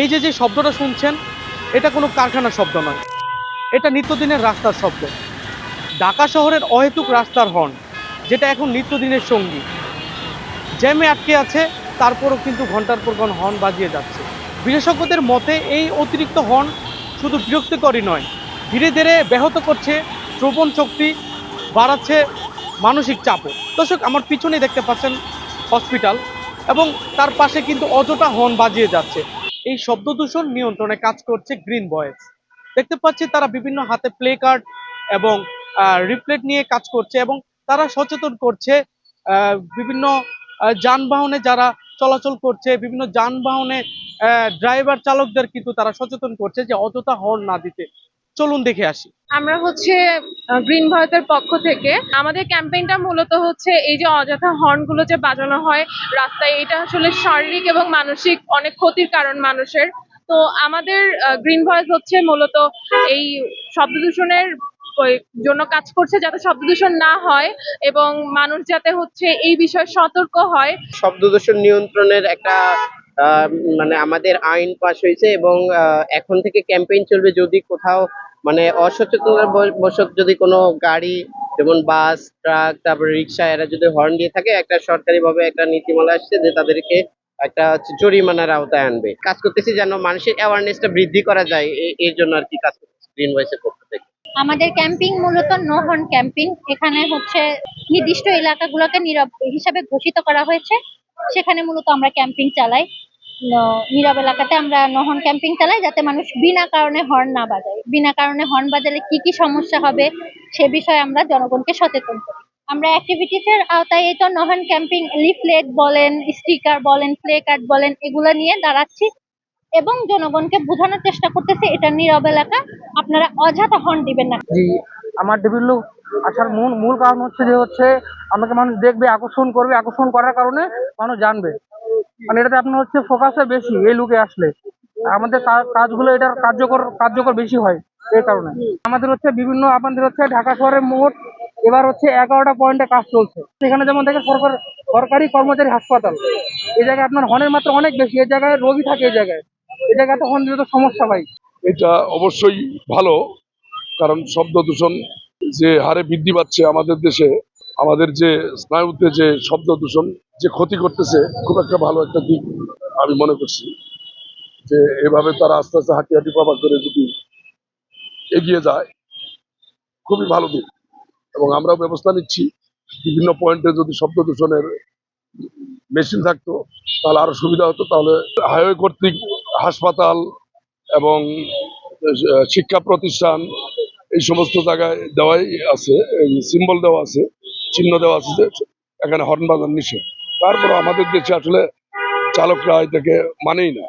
এই যে যে শব্দটা শুনছেন, এটা কোনো কারখানার শব্দ নয়। এটা নিত্যদিনের রাস্তার শব্দ। ঢাকা শহরের অহেতুক রাস্তার হর্ন, যেটা এখন নিত্যদিনের সঙ্গী। জ্যামে আটকে আছে, তারপরও কিন্তু ঘণ্টার পর ঘন হর্ন বাজিয়ে যাচ্ছে। বিশেষজ্ঞদের মতে, এই অতিরিক্ত হর্ন শুধু বিরক্তিকরই নয়, ধীরে ধীরে ব্যাহত করছে শ্রবণ শক্তি, বাড়াচ্ছে মানসিক চাপও। দর্শক, আমার পিছনে দেখতে পাচ্ছেন হসপিটাল এবং তার পাশে কিন্তু অযথা হর্ন বাজিয়ে যাচ্ছে। এই শব্দ দূষণ নিয়ন্ত্রণে কাজ করছে গ্রিন বয়েস দেখতে পাচ্ছি তারা বিভিন্ন হাতে প্লে কার্ড এবং রিপ্লেট নিয়ে কাজ করছে এবং তারা সচেতন করছে বিভিন্ন যানবাহনে যারা চলাচল করছে, বিভিন্ন যানবাহনে ড্রাইভার চালকদের কিন্তু তারা সচেতন করছে যে অযথা হর্ন না দিতে। চলুন দেখে আসি। আমরা হচ্ছে গ্রিন ভারতের পক্ষ থেকে, আমাদের ক্যাম্পেইনটা মূলত হচ্ছে এই যে অযথা হর্নগুলো যে বাজানো হয় রাস্তায়, এটা আসলে শারীরিক এবং মানসিক অনেক ক্ষতির কারণ মানুষের। তো আমাদের গ্রিন ভয়েস হচ্ছে মূলত এই শব্দ দূষণের জন্য কাজ করছে যাতে শব্দ দূষণ না হয় এবং মানুষ যাতে হচ্ছে এই বিষয়ে সতর্ক হয়। শব্দ দূষণ নিয়ন্ত্রণের একটা মানে আমাদের আইন পাশ হয়েছে এবং এখন থেকে ক্যাম্পেইন চলবে যদি কোথাও মানে অসচেতনতার বশত যদি কোনো গাড়ি যেমন বাস, ট্রাক, তারপরে রিক্সা এরা যদি হর্ন দিয়ে থাকে, একটা সরকারি ভাবে একটা নীতিমালা আসছে যে তাদেরকে একটা হচ্ছে জরিমানার আওতায় আনবে। কাজ করতেছি যেন মানুষের অ্যাওয়ারনেসটা বৃদ্ধি করা যায় এর জন্য আর কি কাজ করতেছি গ্রিন ভয়েসের পক্ষ থেকে। আমাদের ক্যাম্পিং মূলত নো হর্ন ক্যাম্পিং এখানে হচ্ছে নির্দিষ্ট এলাকাগুলোকে নীরব, হিসাবে ঘোষিত করা হয়েছে। সেখানে মূলত আমরা ক্যাম্পিং চালাই। নীরব এলাকাতে আমরা নহন ক্যাম্পিং চালাই যাতে মানুষ বিনা কারণে হর্ন না বাজায়। বিনা কারণে হর্ন বাজালে কি কি সমস্যা হবে সে বিষয়ে আমরা জনগণকে সচেতন করি। আমরা অ্যাক্টিভিটিস এর আওতায় এই তো নহন ক্যাম্পিং লিফলেট বলেন স্টিকার বলেন প্লে কার্ড বলেন, এগুলো নিয়ে দাঁড়াচ্ছি এবং জনগণকে বোঝানোর চেষ্টা করতেছি, এটা নীরব এলাকা, আপনারা অযথা হর্ন দিবেন না। জি, আমার ডেভিল আসার মূল মূল কারণ হচ্ছে যে হচ্ছে, আমাকে মানুষ দেখবে, আকর্ষণ করবে, আকর্ষণ করার কারণে মানুষ জানবে। মানে এটাতে আপনার হচ্ছে ফোকাসটা বেশি, এই লুকে আসলে। আমাদের কাজগুলো এটার কার্যকর কার্যকর বেশি হয়, এই কারণে। আমাদের হচ্ছে বিভিন্ন আপনাদের হচ্ছে ঢাকা শহরের মোট এবার হচ্ছে এগারোটা পয়েন্টে কাজ চলছে। সেখানে যেমন দেখেন সরকার, সরকারি কর্মচারী হাসপাতাল। এই জায়গায় আপনার হর্নের মাত্রা অনেক বেশি, এই জায়গায় রোগী থাকে এই জায়গায়। এই জায়গায় তো দিলে তো সমস্যা ভাই। এটা অবশ্যই ভালো, কারণ শব্দ দূষণ যে হারে বৃদ্ধি পাচ্ছে আমাদের দেশে আমাদের যে স্নায়ুতে যে শব্দ দূষণ যে ক্ষতি করতেছে, খুব একটা ভালো একটা দিক আমি মনে করছি। যে এভাবে তারা আস্তে আস্তে হাঁটি হাঁটি পাবা করে যদি এগিয়ে যায়, খুবই ভালো দিক। এবং আমরাও ব্যবস্থা নিচ্ছি। বিভিন্ন পয়েন্টে যদি শব্দ দূষণের মেশিন থাকতো, তাহলে আরও সুবিধা হতো। তাহলে হাইওয়ে কর্তৃক হাসপাতাল এবং শিক্ষা প্রতিষ্ঠান এই সমস্ত জায়গায় দেওয়াই আছে সিম্বল দেওয়া আছে। চিহ্ন দেওয়া আছে যে এখানে হর্ন বাজার নিষেধ। তারপর আমাদের দেশে আসলে চালকরা এটাকে মানেই না।